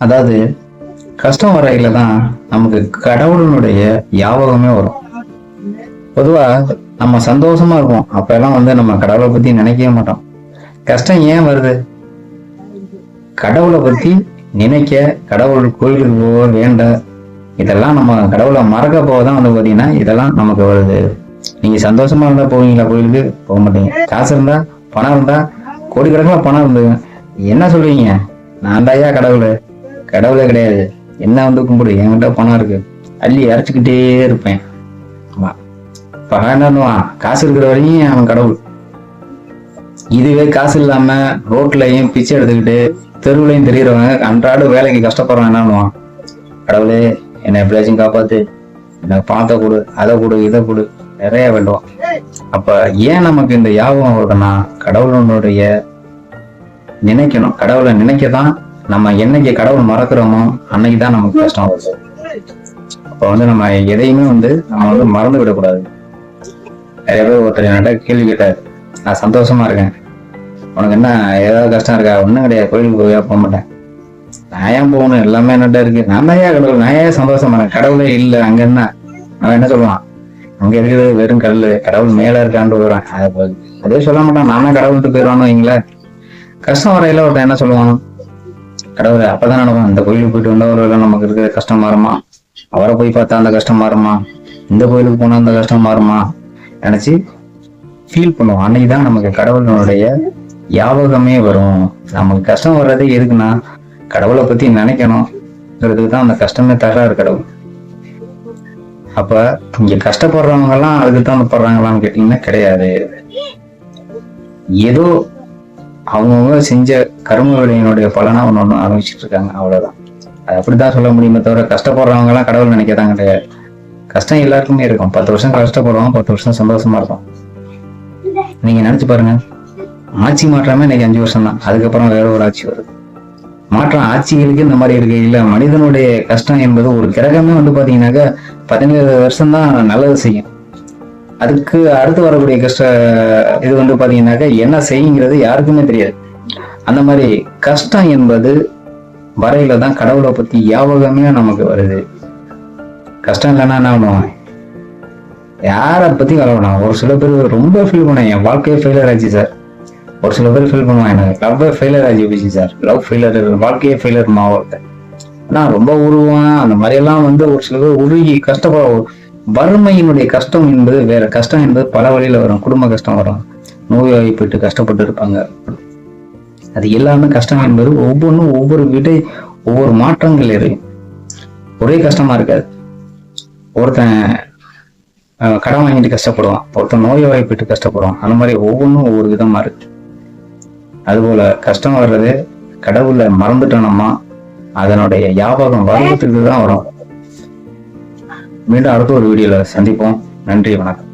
அதாவது கஷ்டம் வரையில தான் நமக்கு கடவுளினுடைய ஞாபகமே வரும். பொதுவா நம்ம சந்தோஷமா இருப்போம். அப்ப எல்லாம் வந்து நம்ம கடவுளை பத்தி நினைக்கவே மாட்டோம். கஷ்டம் ஏன் வருது? கடவுளை பத்தி நினைக்க கடவுள் கோயிலுக்கு போக வேண்ட இதெல்லாம் நம்ம கடவுளை மறக்க போகதான் வந்து பாத்தீங்கன்னா இதெல்லாம் நமக்கு வருது. நீங்க சந்தோஷமா இருந்தா போவீங்களா கோயிலுக்கு? போக மாட்டீங்க. காசு இருந்தா பணம் இருந்தா கோடிக்கணக்கில் பணம் இருந்தது என்ன சொல்லுவீங்க நான் தாயா கடவுள். கடவுளே கிடையாது. என்ன வந்து கும்பிடு? என்கிட்ட பணம் இருக்கு. அள்ளி இறச்சிக்கிட்டே இருப்பேன். ஆமா. காசு இருக்கிற வரையும் அவன் கடவுள். இதுவே காசு இல்லாம ரோட்லயும் பிச்சை எடுத்துக்கிட்டு தெருவுலையும் தெரியறவங்க அன்றாடம் வேலைக்கு கஷ்டப்படுறவன் என்னன்னுவான் கடவுளே என்னை எப்படியாச்சும் காப்பாத்து. எனக்கு பணத்தை கொடு அதை கொடு இதை கொடு. நிறைய வேண்டுவான். அப்ப ஏன் நமக்கு இந்த யாபகம் வருதுன்னா கடவுளனுடைய நினைக்கணும். கடவுளை நினைக்கதான் நம்ம என்னைக்கு கடவுள் மறக்கிறோமோ அன்னைக்கு தான் நமக்கு கஷ்டம் வருது அப்ப வந்து நம்ம எதையுமே வந்து நம்ம வந்து மறந்து விடக்கூடாது. நிறைய பேர் ஒருத்தர் என்கிட்ட கேள்வி கேட்டார். நான் சந்தோஷமா இருக்கேன். உனக்கு என்ன ஏதாவது கஷ்டம் இருக்கா? ஒன்றும் கிடையாது. கோயிலுக்கு போய் போக மாட்டேன். நான் ஏன் போகணும்? எல்லாமே என்னட்ட இருக்கு. நான் தான் ஏன் கடவுள்? நான் ஏன் சந்தோஷமா இருக்கேன்? கடவுளே இல்லை. அங்க என்ன? அவன் என்ன சொல்லுவான்? அங்க இருக்கிறது வெறும் கல் கடவுள் மேல இருக்கான்ட்டு வருவான் அதை அதே சொல்ல மாட்டான். நானே கடவுள்கிட்ட போயிடுவான்னு வைங்களேன். கஷ்டம் வரையில ஒருத்தன் என்ன சொல்லுவான்? கடவுளை அப்பதான் நடக்கும். இந்த கோயிலுக்கு போயிட்டு வந்தா ஒரு நமக்கு இருக்கிற கஷ்டம் மாறுமா? அவரை போய் பார்த்தா அந்த கஷ்டம் மாறுமா? இந்த கோயிலுக்கு போனா அந்த கஷ்டம் மாறுமா? நினைச்சு ஃபீல் பண்ணுவோம். அன்னைக்கு தான் நமக்கு கடவுளினுடைய ஞாபகமே வரும். நமக்கு கஷ்டம் வர்றதே எதுக்குன்னா கடவுளை பத்தி நினைக்கணும்ங்கிறதுக்கு தான் அந்த கஷ்டமே தகராறு கடவுள். அப்ப இங்க கஷ்டப்படுறவங்க எல்லாம் அதுக்கு தான் படுறாங்களான்னு கேட்டீங்கன்னா கிடையாது. ஏதோ அவங்கவுங்க செஞ்ச கர்ம விளையினுடைய பலனா ஒன்று ஒன்று அனுபவிச்சுட்டு இருக்காங்க அவ்வளோதான் அது அப்படிதான் சொல்ல முடியுமே தவிர கஷ்டப்படுறவங்கலாம் கடவுள் நினைக்கதான் கிடையாது. கஷ்டம் எல்லாருக்குமே இருக்கும். பத்து வருஷம் கஷ்டப்படுவோம் பத்து வருஷம் சந்தோஷமா இருக்கும் நீங்க நினைச்சு பாருங்க. ஆட்சி மாற்றமே இன்னைக்கு அஞ்சு வருஷம் தான் அதுக்கப்புறம் வேற ஒரு ஆட்சி வருது. மாற்றம் ஆட்சிகளுக்கு இந்த மாதிரி இருக்கு. இல்ல மனிதனுடைய கஷ்டம் என்பது ஒரு கிரகமே வந்து பாத்தீங்கன்னாக்கா பதினேழு வருஷம் தான் நல்லது செய்யும். அதுக்கு அடுத்து வரக்கூடிய கஷ்ட இது வந்து பாத்தீங்கன்னாக்கா என்ன செய்யுங்கிறது யாருக்குமே தெரியாது. அந்த மாதிரி கஷ்டம் என்பது வரையில தான் கடவுளை பத்தி யாவகமே நமக்கு வருது. கஷ்டம் இல்லைன்னா என்ன பண்ணுவான் யாரை பத்தி கலவனா ஒரு சில பேர் ரொம்ப ஃபீல் பண்ணேன் என் வாழ்க்கையே ஃபெயிலியர் ஆச்சு சார் ஒரு சில பேர் ஃபீல் பண்ணுவான் எனக்கு லவ்வே ஃபெயிலியர் ஆகி போச்சு சார் லவ் ஃபெயிலியர் வாழ்க்கையே ஃபெயிலியர் மாவட்ட. நான் ரொம்ப உருவான் அந்த மாதிரி எல்லாம் வந்து ஒரு சில பேர் உருகி கஷ்டப்பட வறுமையினுடைய கஷ்டம் என்பது வேற கஷ்டம் என்பது பல வழியில வரும். குடும்ப கஷ்டம் வரும். நோய்வாய்ப்பட்டு கஷ்டப்பட்டு இருப்பாங்க. அது எல்லாமே கஷ்டம் என்பது ஒவ்வொன்றும் ஒவ்வொரு விடை ஒவ்வொரு மாற்றங்கள் இருக்கு ஒரே கஷ்டமா இருக்காது. ஒருத்தன் கடன் வாங்கிட்டு கஷ்டப்படுவான். ஒருத்தன் நோய்வாய்ப்பட்டு கஷ்டப்படுவான். அந்த மாதிரி ஒவ்வொன்றும் ஒவ்வொரு விதமா இருக்கு. அதுபோல கஷ்டம் வர்றது கடவுளை மறந்துட்டோம்னா அதனுடைய வியாபாரம் வர்றதுக்கு தான் வரும். மீண்டும் அடுத்த ஒரு வீடியோவில் சந்திப்போம். நன்றி வணக்கம்.